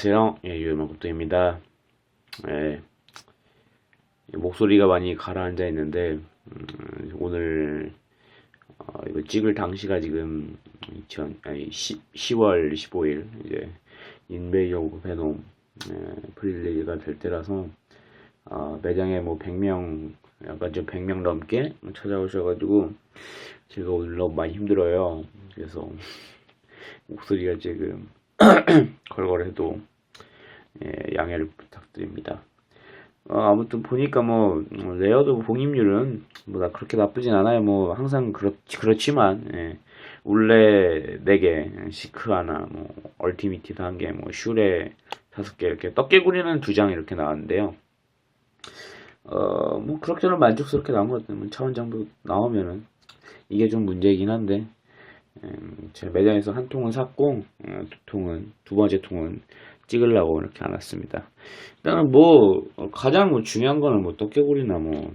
안녕하세요. 예, 유연마국도입니다. 예, 목소리가 많이 가라앉아 있는데, 음, 오늘, 어, 이거 찍을 당시가 지금 2000, 아니, 10, 월 15일, 이제, 인베이어 베놈, 예, 프릴리즈가 될 때라서, 어, 매장에 뭐 100명, 약간 좀 100명 넘게 찾아오셔가지고, 제가 오늘 너무 많이 힘들어요. 그래서, 목소리가 지금, 걸걸해도 예, 양해를 부탁드립니다. 어, 아무튼 보니까 뭐 어, 레어드 봉입률은 뭐나 그렇게 나쁘진 않아요. 뭐 항상 그렇 그렇지만 예, 울레 4개, 시크 하나, 뭐 얼티미티드 한 개, 뭐 슈레 다섯 개 이렇게 떡개구리는 두장 이렇게 나왔는데요. 어, 뭐 그렇게는 만족스럽게 나온 것 같아요. 뭐 차원장도 나오면은 이게 좀 문제이긴 한데 음, 제가 매장에서 한 통은 샀고 어, 두 통은 두 번째 통은 찍으려고 이렇게 안 왔습니다. 일단은 뭐 어, 가장 뭐 중요한 거는 뭐 떡개구리나 뭐,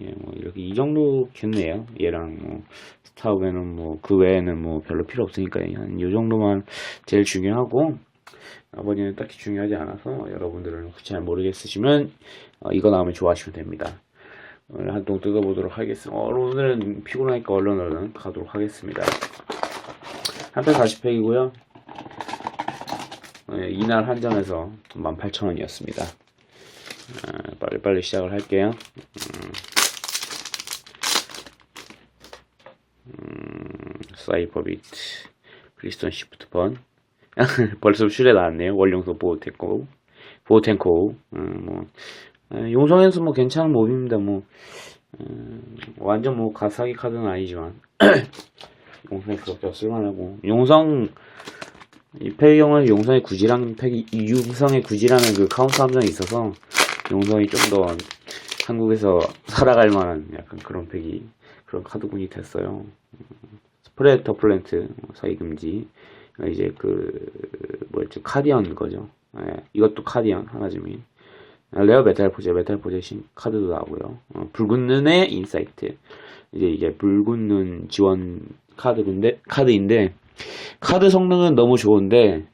예, 뭐 이렇게 이 정도겠네요. 얘랑 뭐 스타우에는 뭐 그 외에는 뭐 별로 필요 없으니까 한 이 정도만 제일 중요하고 아버지는 딱히 중요하지 않아서 여러분들은 혹시 잘 모르겠으시면 어, 이거 나오면 좋아하시면 됩니다. 오늘 한통 뜯어보도록 하겠습니다. 어, 오늘은 피곤하니까 얼른 얼른 가도록 하겠습니다. 한편 40팩이고요. 네, 이날 한정해서 18,000원이었습니다. 아, 빨리빨리 시작을 할게요. 음, 음, 사이버비트, 크리스톤 시프트 번. 벌써 슈레 나왔네요. 원룡소 보호텐코, 보호텐코. 음, 뭐, 아, 용성에서 뭐 괜찮은 몹입니다. 뭐, 음, 완전 뭐 가사기 카드는 아니지만. 용성이 그렇게 쓸만하고. 용성, 이 팩의 경우는 용성의 구지랑 팩이 이 용성의 구지라는 그 카운터 함정이 있어서 용성이 좀 더 한국에서 살아갈 만한 약간 그런 팩이 그런 카드군이 됐어요. 스프레터 플랜트 사기 금지 이제 그 뭐였지 카디언 거죠. 예, 이것도 카디언 하나쯤이 레어 메탈 포제 메탈 포제신 카드도 나오고요. 어, 붉은 눈의 인사이트 이제 이게 붉은 눈 지원 카드인데 카드인데 카드 성능은 너무 좋은데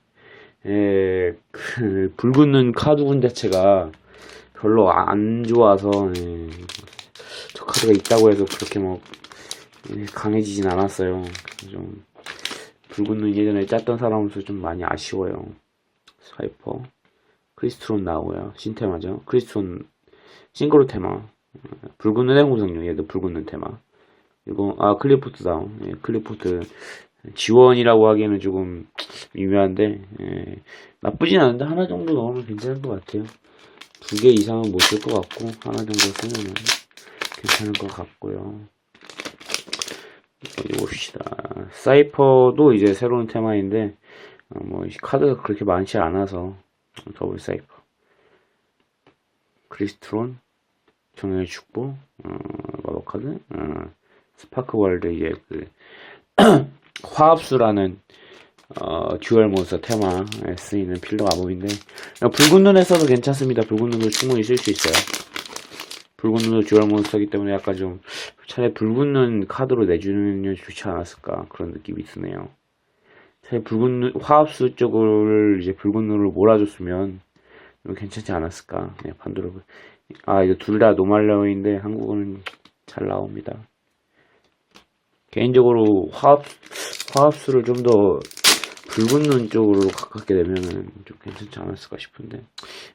에, 그 붉은 눈 카드군 자체가 별로 안 좋아서 예, 저 카드가 있다고 해서 그렇게 뭐 예, 강해지진 않았어요. 좀 붉은 눈 예전에 짰던 사람으로서 좀 많이 아쉬워요. 사이퍼 크리스트론 나오고요. 신테마죠. 크리스트론 싱그로 테마 붉은 눈의 홍성류 얘도 붉은 눈 테마 그리고 아 클리포트 다운 예, 클리포트 지원이라고 하기에는 조금 미묘한데 예, 나쁘진 않은데 하나 정도 넣으면 괜찮을 것 같아요. 두 개 이상은 못 쓸 것 같고 하나 정도 쓰면은 괜찮을 것 같고요. 봅시다. 사이퍼도 이제 새로운 테마인데 어, 뭐이 카드가 그렇게 많지 않아서 더블 사이퍼 크리스트론 정령의 축복 어, 마법 카드 어, 스파크 월드 이제 그 화합수라는 어, 듀얼 몬스터 테마에 쓰이는 필드 마법인데 붉은 눈에서도 괜찮습니다. 붉은 눈도 충분히 쓸 수 있어요. 붉은 눈도 듀얼 몬스터이기 때문에 약간 좀 차라리 붉은 눈 카드로 내주는 게 좋지 않았을까 그런 느낌이 드네요. 차라리 붉은 눈 화합수 쪽을 이제 붉은 눈으로 몰아줬으면 좀 괜찮지 않았을까 그냥 판도로 아 이거 둘 다 노말레오인데 한국어는 잘 나옵니다. 개인적으로 화합 화합수를 좀 더 붉은 눈 쪽으로 가깝게 되면은 좀 괜찮지 않았을까 싶은데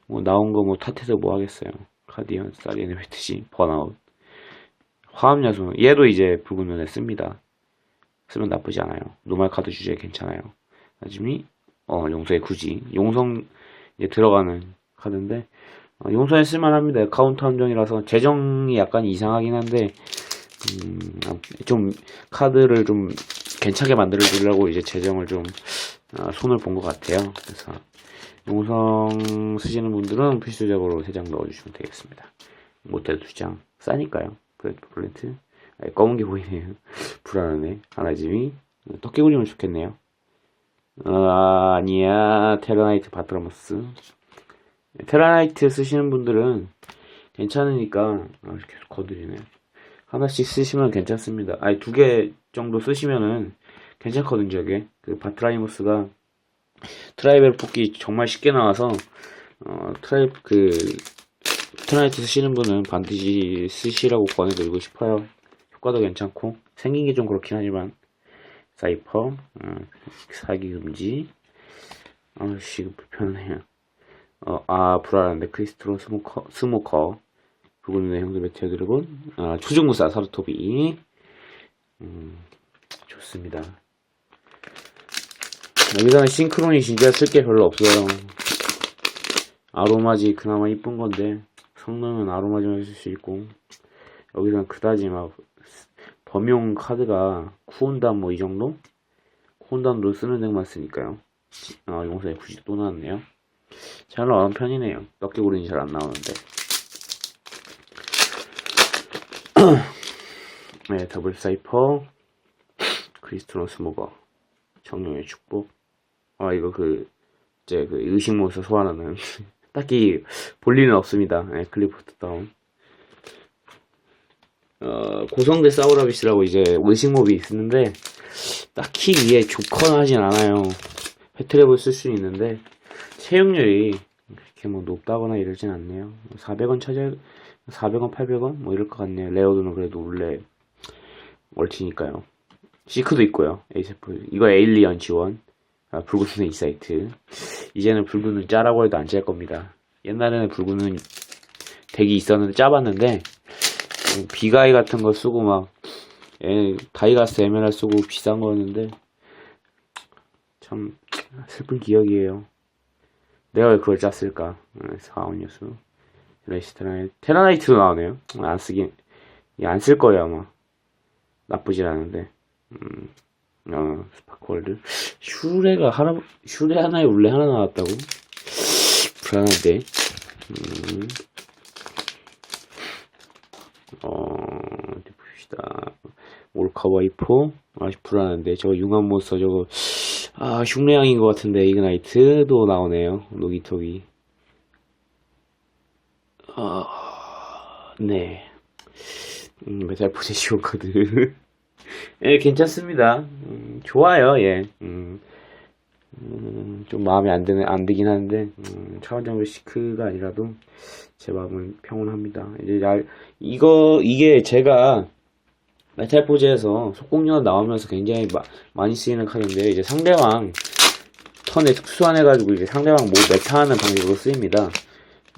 뭐 나온 거 뭐 탓해서 뭐 하겠어요. 카디언 사리엔 베트시 번아웃. 화합 야수 얘도 이제 붉은 눈에 씁니다. 쓰면 나쁘지 않아요. 노말 카드 주제에 괜찮아요. 하지만 어 용서에 굳이 용성 이제 들어가는 카드인데 어, 용서에 쓸만합니다. 카운터 함정이라서 재정이 약간 이상하긴 한데 음, 좀 카드를 좀 괜찮게 만들어 주려고 이제 재정을 좀 아, 손을 본 것 같아요. 그래서 용성 쓰시는 분들은 필수적으로 3장 넣어주시면 되겠습니다. 못해도 2장 싸니까요. 그래도 플랜트 아, 검은 게 보이네요. 불안하네. 하나짐이 떡개구리면 좋겠네요. 아, 아니야. 테라나이트 바트라머스. 테라나이트 쓰시는 분들은 괜찮으니까 아, 이렇게 거드리네. 하나씩 쓰시면 괜찮습니다. 아니 두 개 정도 쓰시면은 괜찮거든요. 이게 그 바트라이머스가 트라이벨 뽑기 정말 쉽게 나와서 어, 트라이 그 트라이트 쓰시는 분은 반드시 쓰시라고 권해드리고 싶어요. 효과도 괜찮고 생긴 게 좀 그렇긴 하지만 사이퍼 어, 사기 금지 아씨 불편해요. 어, 아 불안한데 크리스트로 스모커 스모커 붉은 눈의 형도 메테오 드래곤 아, 초중무사 사르토비 음, 좋습니다. 여기서는 싱크론이 진짜 쓸 게 별로 없어요. 아로마지 그나마 이쁜 건데 성능은 아로마지만 쓸 수 있고 여기서는 그다지 막 범용 카드가 쿠온단 뭐 이 정도? 쿠온단도 쓰는 덱만 쓰니까요. 아 용서에 굳이 또 나왔네요. 잘 나오는 편이네요. 몇개 고르니 잘안 나오는데. 네, 더블 사이퍼, 크리스토너 스모거, 정령의 축복. 아, 이거 그, 이제 그 의식모에서 소환하는, 딱히 볼 일은 없습니다. 네, 클리포트 다운. 어, 고성대 사우라비스라고 이제 의식몹이 있는데, 딱히 위에 좋거나 하진 않아요. 패트랩을 쓸 수 있는데, 채용률이 그렇게 뭐 높다거나 이러진 않네요. 400원 차지, 400원, 800원? 뭐 이럴 것 같네요. 레어드는 그래도 원래 월티니까요. 시크도 있고요. 에이세프. 이거 에일리언 지원. 아, 눈의 이사이트. 이제는 붉은 눈 짜라고 해도 안 짤 겁니다. 옛날에는 붉은 눈 덱이 있었는데 짜봤는데, 음, 비가이 같은 거 쓰고 막, 에, 다이가스 에메랄 쓰고 비싼 거였는데, 참, 슬픈 기억이에요. 내가 왜 그걸 짰을까? 사원 뉴스. 레시트라이 테라나이트도 나오네요. 안 쓰긴, 안 쓸 거예요, 아마. 나쁘진 않은데. 음, 어, 스파크월드. 슈레가 하나, 슈레 하나에 울레 하나 나왔다고? 불안한데. 음. 어, 어디 봅시다. 올카 와이포. 아, 불안한데. 저거 융합 몬스터 저거. 아, 흉내양인 것 같은데. 이그나이트도 나오네요. 노기토기. 아, 네. 음, 메탈 포지션 카드. 예, 괜찮습니다. 음, 좋아요, 예. 음, 음, 좀 마음에 안 드는, 안 들긴 하는데, 음, 차원장별 시크가 아니라도 제 마음은 평온합니다. 이제 날, 이거, 이게 제가 메탈 포즈에서 속공연 나오면서 굉장히 마- 많이 쓰이는 카드인데, 이제 상대방 턴에 특수환해가지고 이제 상대방 뭐 메타하는 방식으로 쓰입니다.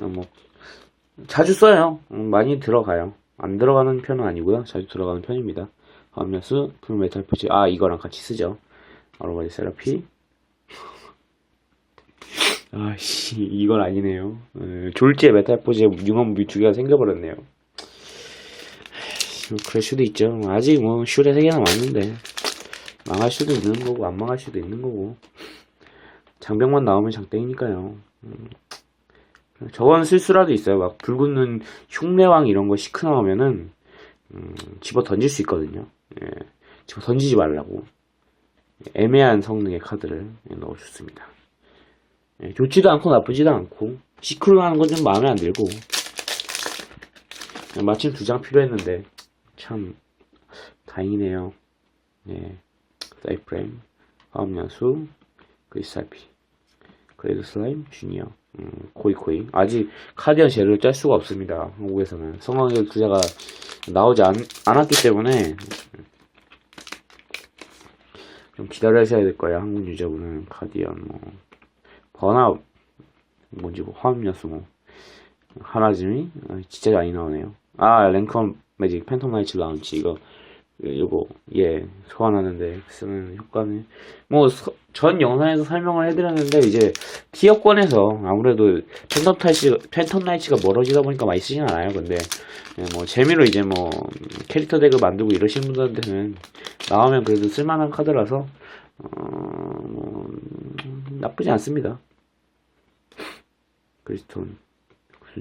어, 뭐, 자주 써요. 음, 많이 들어가요. 안 들어가는 편은 아니고요. 자주 들어가는 편입니다. 화면수, 풀메탈 포지. 아, 이거랑 같이 쓰죠. 아로바디 세라피. 아씨, 이건 아니네요. 에, 졸지에 메탈 포지에 융합무비 두 개가 생겨버렸네요. 뭐 그럴 수도 있죠. 아직 뭐, 슈레 세 개나 왔는데. 망할 수도 있는 거고, 안 망할 수도 있는 거고. 장병만 나오면 장땡이니까요. 음. 저건 쓸수라도 있어요. 막 붉은 눈 흉내왕 이런 거 시크 나오면은 음, 집어 던질 수 있거든요. 예, 집어 던지지 말라고 애매한 성능의 카드를 예, 넣어줬습니다. 예, 좋지도 않고 나쁘지도 않고 시크로 하는 건 좀 마음에 안 들고 예, 마침 두 장 필요했는데 참 다행이네요. 예, 사이프레임, 화음연수, 그리스알피, 그레이드 슬라임, 주니어. 음, 코이코이. 아직 카디언 젤을 짤 수가 없습니다. 한국에서는. 성황의 투자가 나오지 않, 않았기 때문에 좀 기다려셔야 될 거예요. 한국 유저분은 카디언 뭐 번아웃 뭔지 뭐 화합연수 뭐 하나즈미 아, 진짜 많이 나오네요. 아 랭컨 매직 팬텀 나이츠 라운치 이거 요거 예 소환하는데 쓰는 효과는 뭐 전 영상에서 설명을 해드렸는데 이제 티어권에서 아무래도 팬텀 타이치 팬텀 나이츠가 멀어지다 보니까 많이 쓰진 않아요 근데 예, 뭐 재미로 이제 뭐 캐릭터 덱을 만들고 이러시는 분들한테는 나오면 그래도 쓸만한 카드라서 어 뭐 나쁘지 않습니다 크리스톤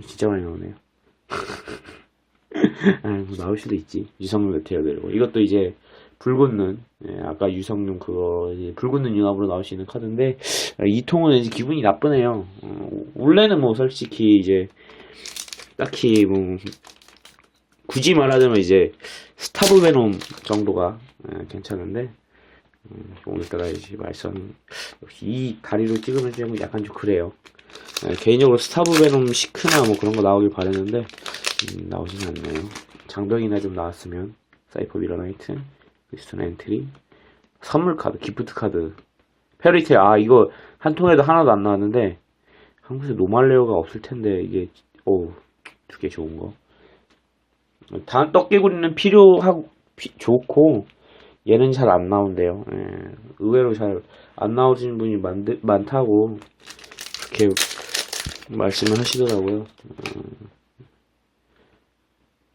진짜 많이 나오네요 아, 뭐 나올 수도 있지. 유성눈 메테리얼 되고. 이것도 이제 붉은 눈. 예, 아까 유성눈 그거 붉은 눈 융합으로 나올 수 있는 카드인데 이 통은 이제 기분이 나쁘네요. 어, 원래는 뭐 솔직히 이제 딱히 뭐 굳이 말하자면 이제 스타브 베놈 정도가 예, 괜찮은데 음, 오늘따라 이제 말썽 역시 이 다리로 찍으면 좀 약간 좀 그래요. 네, 개인적으로 스타브 베놈 시크나 뭐 그런 거 나오길 바랬는데 음, 나오진 않네요. 장벽이나 좀 나왔으면 사이퍼 미러나이트, 크 리스턴 엔트리, 선물 카드, 기프트 카드, 페리테일 아 이거 한 통에도 하나도 안 나왔는데 한국에 노말레어가 없을 텐데 이게 오두 개 좋은 거. 다음 떡개구리는 필요하고 피- 좋고 얘는 잘 안 나온대요. 예, 의외로 잘 안 나오시는 분이 많, 많다고 그렇게 말씀을 하시더라고요. 음,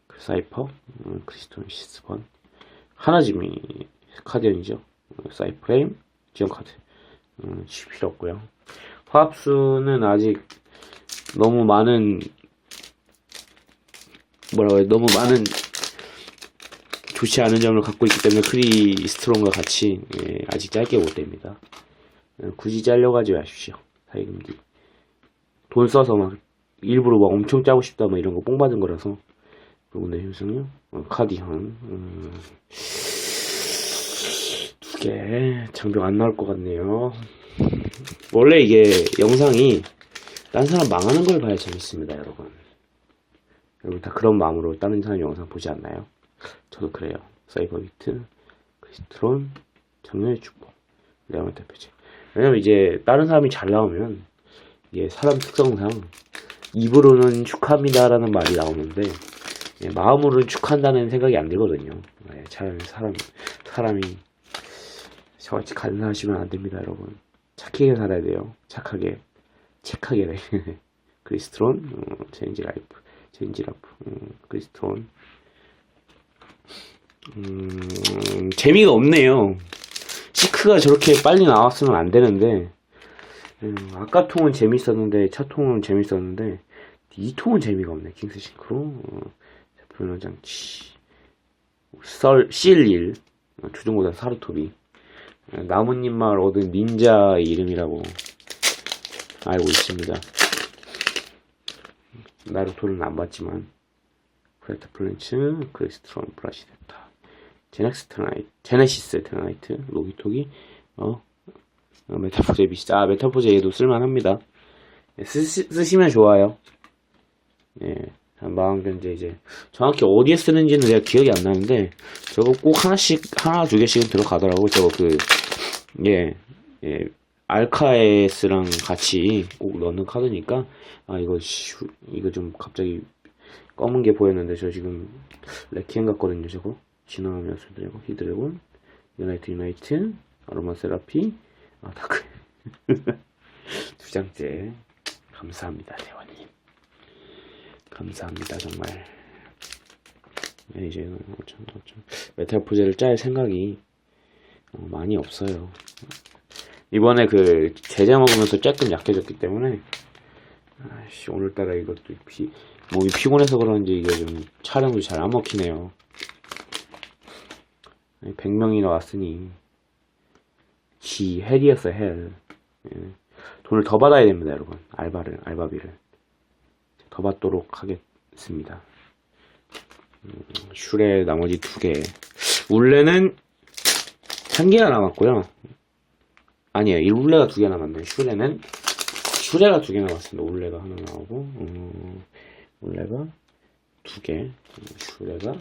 그 사이퍼, 음, 크리스톤 시스번, 하나지미 카디언이죠. 어, 사이프레임, 지원 카드. 음, 필요 없고요. 화합수는 아직 너무 많은 뭐라고 해야 너무 많은 좋지 않은 점을 갖고 있기 때문에 크리스트론과 같이 예, 아직 짧게 못 됩니다. 예, 굳이 잘려가지 마십시오. 사이금디. 돈 써서 막 일부러 막 엄청 짜고 싶다 뭐 이런 거 뽕 받은 거라서 그리고 내 효성요 어, 카디언 음, 두개 장벽 안 나올 것 같네요. 원래 이게 영상이 딴 사람 망하는 걸 봐야 재밌습니다, 여러분. 여러분 다 그런 마음으로 다른 사람 영상 보지 않나요? 저도 그래요. 사이버 비트, 크리스트론, 작년의 축복, 레어메 대표지. 왜냐면 이제 다른 사람이 잘 나오면 이게 사람 특성상 입으로는 축하합니다라는 말이 나오는데 예, 마음으로는 축한다는 생각이 안 들거든요. 예, 잘 사람 사람이 저같이 간사하시면 안 됩니다, 여러분. 착하게 살아야 돼요. 착하게, 착하게. 크리스트론, 어, 체인지 라이프, 체인지 라이프, 음, 크리스트론. 음, 재미가 없네요. 시크가 저렇게 빨리 나왔으면 안 되는데, 음, 아까 통은 재밌었는데, 첫 통은 재밌었는데, 이 통은 재미가 없네. 킹스 싱크로, 어, 불능 장치, 썰, C11, 어, 주중보다 사르토비, 어, 나뭇잎 마을 얻은 닌자의 이름이라고 알고 있습니다. 나루토는 안 봤지만, 프레트 플랜츠, 크리스트론 플라시데타, 제넥스 테나이트, 제네시스 테나이트, 로기토기, 어, 어, 메타포제 비시다. 아, 메타포제 얘도 쓸만합니다. 예, 쓰, 쓰시면 좋아요. 예, 마음견제 이제 정확히 어디에 쓰는지는 내가 기억이 안 나는데 저거 꼭 하나씩 하나 두 개씩은 들어가더라고. 저거 그 예, 예, 알카에스랑 같이 꼭 넣는 카드니까 아 이거 슈, 이거 좀 갑자기 검은 게 보였는데 저 지금 레키엔 같거든요. 저거 지나가면 스드래곤, 히드래곤, 유나이트 유나이트, 아로마 세라피, 아 다크 두 장째 감사합니다 대원님. 감사합니다 정말. 네, 이제는 어쩜 어쩜. 메탈 포제를 짤 생각이 어, 많이 없어요. 이번에 그 제자 먹으면서 조금 약해졌기 때문에 아씨 오늘따라 이것도 피, 몸이 피곤해서 그런지 이게 좀 촬영도 잘 안 먹히네요. 100명이나 왔으니 지 헬이었어 헬. 예. 돈을 더 받아야 됩니다 여러분. 알바를 알바비를 더 받도록 하겠습니다. 음, 슈레 나머지 두 개. 울레는 한 개가 남았고요. 아니에요. 이 울레가 두 개 남았네요. 슈레는 슈레가 두 개 남았습니다. 울레가 하나 나오고 음, 울레가 두 개. 음, 슈레가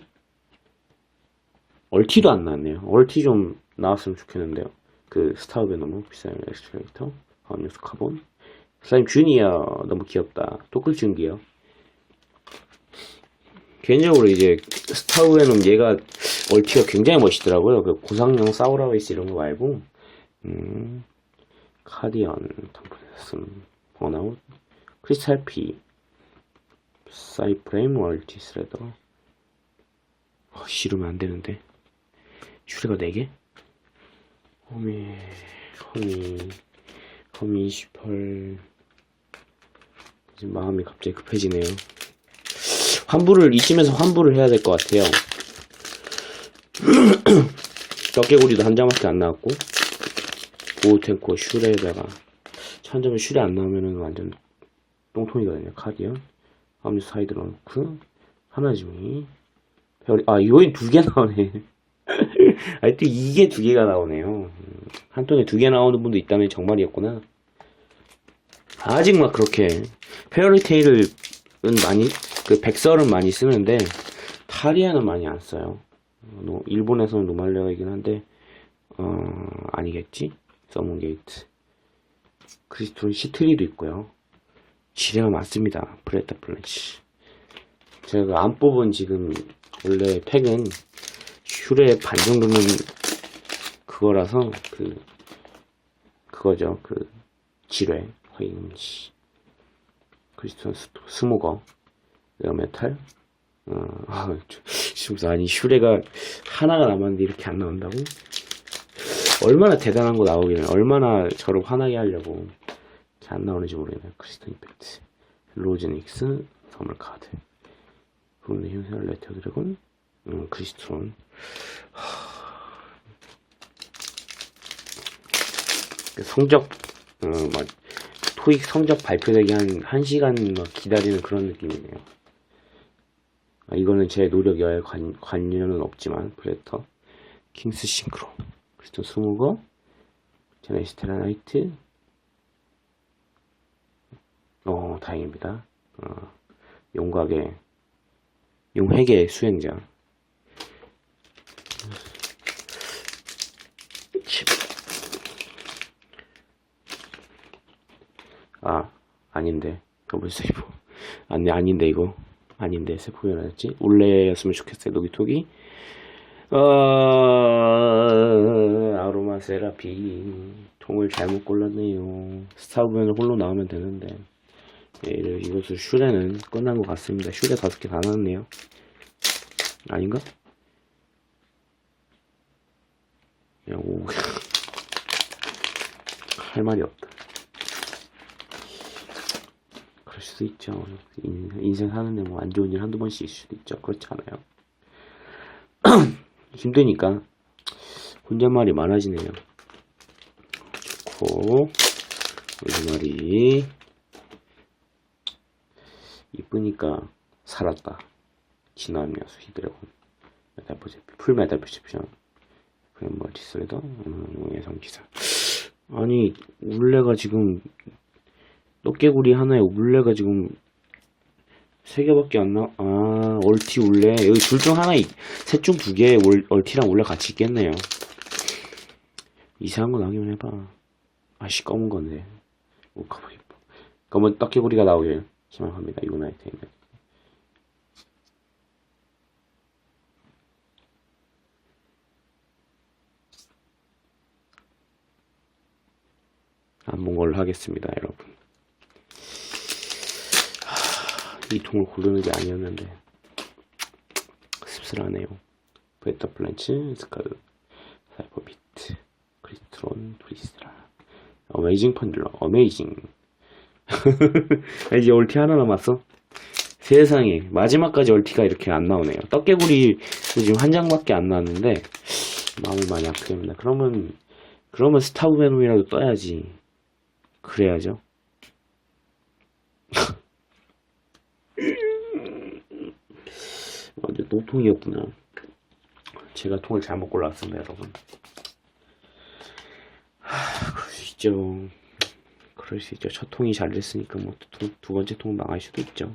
얼티도 안 나왔네요. 얼티 좀 나왔으면 좋겠는데요. 그 스타우베 너무 비싼 엑스트레이터, 하운뉴스 카본, 슬라임 주니어 너무 귀엽다. 토클 준기요. 개인적으로 이제 스타우에는 얘가 얼티가 굉장히 멋있더라고요. 그 고상형 사우라웨이스 이런 거 말고 음, 카디언, 탐프레스음, 번아웃, 크리스탈 피, 사이프레임, 월티 스레더. 어, 싫으면 안 되는데. 슈레가 4개? 허미, 허미, 허미 28. 지금 마음이 갑자기 급해지네요. 환불을 이쯤에서 환불을 해야 될 것 같아요. 덕개구리도 한 장밖에 안 나왔고 보호탱코 슈레에다가 천점에 슈레 안 나오면은 완전 똥통이거든요. 카디언, 암리 사이드런크, 하나지미, 별이 아 이거인 두 개 나오네. 또 이게 두 개가 나오네요. 음, 한 통에 두 개 나오는 분도 있다면 정말이었구나. 아직 막 그렇게, 페어리테일은 많이, 그 백설은 많이 쓰는데, 타리아는 많이 안 써요. 일본에서는 노말레어이긴 한데, 어, 아니겠지? 서문 게이트. 크리스톤 시트리도 있고요. 지뢰가 많습니다. 브레타 플랜치. 제가 안 뽑은 지금 원래 팩은 슈레 반 정도는 그거라서 그 그거죠. 그 지뢰 화이음시 크리스톤 스- 스모거. 에어메탈. 어, 아, 저- 아니 슈레가 하나가 남았는데 이렇게 안 나온다고? 얼마나 대단한 거 나오기는 얼마나 저를 화나게 하려고 이렇게 안 나오는지 모르겠네요. 크리스톤 이펙트. 로즈닉스 선물 카드. 부분의 힘세를 레터 드래곤 음, 크리스톤 하... 성적 어, 막 토익 성적 발표되기 한 1시간 막 기다리는 그런 느낌이네요. 아, 이거는 제 노력에 관, 관련은 없지만 플래터 킹스 싱크로 크리스톤 스무거 제네시스 테라 나이트 어 다행입니다. 어, 용각의 용획의 수행자 아 아닌데. 더블 세이브 아니 아닌데 이거. 아닌데 세포 변화였지. 올레였으면 좋겠어요 노기토기. 어 아로마 세라피. 통을 잘못 골랐네요. 스타브면 홀로 나오면 되는데. 네, 이를- 이것을 슈레는 끝난 것 같습니다. 슈레 다섯 개 다 나왔네요. 아닌가? 야, 오. 할 말이 없다. 그럴 수도 있죠. 인, 인생 사는데 뭐 안 좋은 일 한두 번씩 있을 수도 있죠. 그렇지 않아요? 힘드니까 혼잣말이 많아지네요. 좋고, 우리말이 이쁘니까 살았다. 진화하면서 히드라곤 메탈 퍼셉 풀 메탈 퍼셉션 프레임머 디스레더 음, 예상 기사 아니 울레가 지금 떡개구리 하나에 울레가 지금 세 개밖에 안 나. 아 얼티 울레 여기 둘 중 하나 셋 중 두 개 얼티랑 울레 같이 있겠네요. 이상한 거 나오기만 해봐. 아씨 검은 건데. 오 있어. 검은 떡개구리가 나오길 희망합니다. 유나이트에는. 안본 걸로 하겠습니다, 여러분. 하, 이 통을 고르는 게 아니었는데 씁쓸하네요. 베타 플랜치, 스카드, 사이퍼비트, 크리스트론, 트리스라, 어메이징 펀들러, 어메이징. 이제 얼티 하나 남았어. 세상에 마지막까지 얼티가 이렇게 안 나오네요. 떡개구리 지금 한 장밖에 안 나왔는데 마음이 많이 아프게 됩니다. 그러면 그러면 스타브 베놈이라도 떠야지. 그래야죠. 어제 노 통이었구나. 제가 통을 잘못 골랐습니다, 여러분. 하, 그럴 수 있죠. 그럴 수 있죠. 첫 통이 잘 됐으니까 뭐두 번째 통 망할 수도 있죠.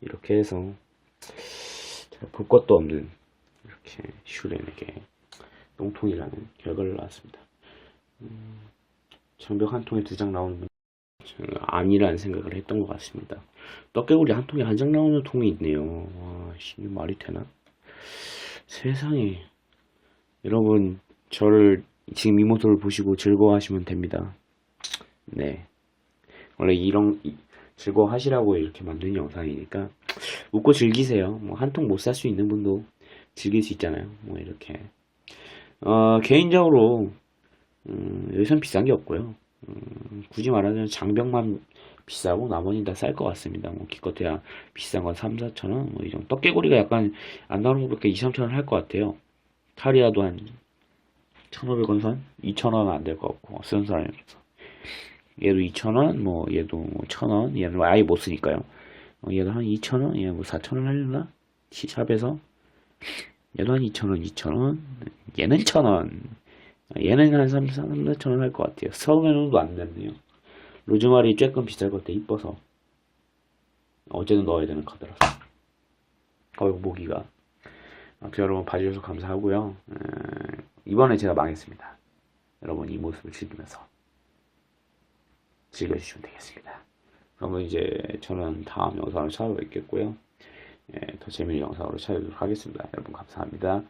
이렇게 해서 제가 볼 것도 없는 이렇게 슈렌에게 똥통이라는 결과를 낳았습니다. 음, 장벽 한 통에 두 장 나오는 아니라는 생각을 했던 것 같습니다. 떡개구리 한 통에 한 장 나오는 통이 있네요. 와, 씨, 이게 말이 되나? 세상에. 여러분, 저를 지금 이 모습을 보시고 즐거워하시면 됩니다. 네. 원래 이런, 이- 즐거워하시라고 이렇게 만든 영상이니까 웃고 즐기세요. 뭐 한 통 못 살 수 있는 분도 즐길 수 있잖아요. 뭐 이렇게. 어, 개인적으로 음, 여기선 비싼 게 없고요. 음, 굳이 말하자면 장벽만 비싸고 나머지는 다 쌀 것 같습니다. 뭐 기껏해야 비싼 건 3, 4천 원, 뭐 이 정도. 떡개구리가 약간 안 나오는 것밖에 2, 3천 원 할 것 같아요. 타리아도 한 1,500원 선? 2,000원 안 될 것 같고 쓰는 사람이라서. 얘도 2,000원, 뭐 얘도 뭐 1,000원, 얘는 아예 못 쓰니까요. 어, 얘도 한 2,000원, 얘 뭐 4,000원 하려나? 시- 샵에서 얘도 한 2,000원, 2,000원. 얘는 1,000원. 얘는 한 3, 3, 4,000원 할 것 같아요. 서울에도 안 됐네요. 로즈마리 조금 비쌀 것 같아, 이뻐서. 어제는 넣어야 되는 카드라서. 어이구, 모기가. 아무튼 여러분 봐주셔서 감사하고요. 음, 이번에 제가 망했습니다. 여러분 이 모습을 즐기면서 즐겨주시면 되겠습니다. 그러면 이제 저는 다음 영상으로 찾아뵙겠고요. 예, 더 재미있는 영상으로 찾아뵙도록 하겠습니다. 여러분 감사합니다.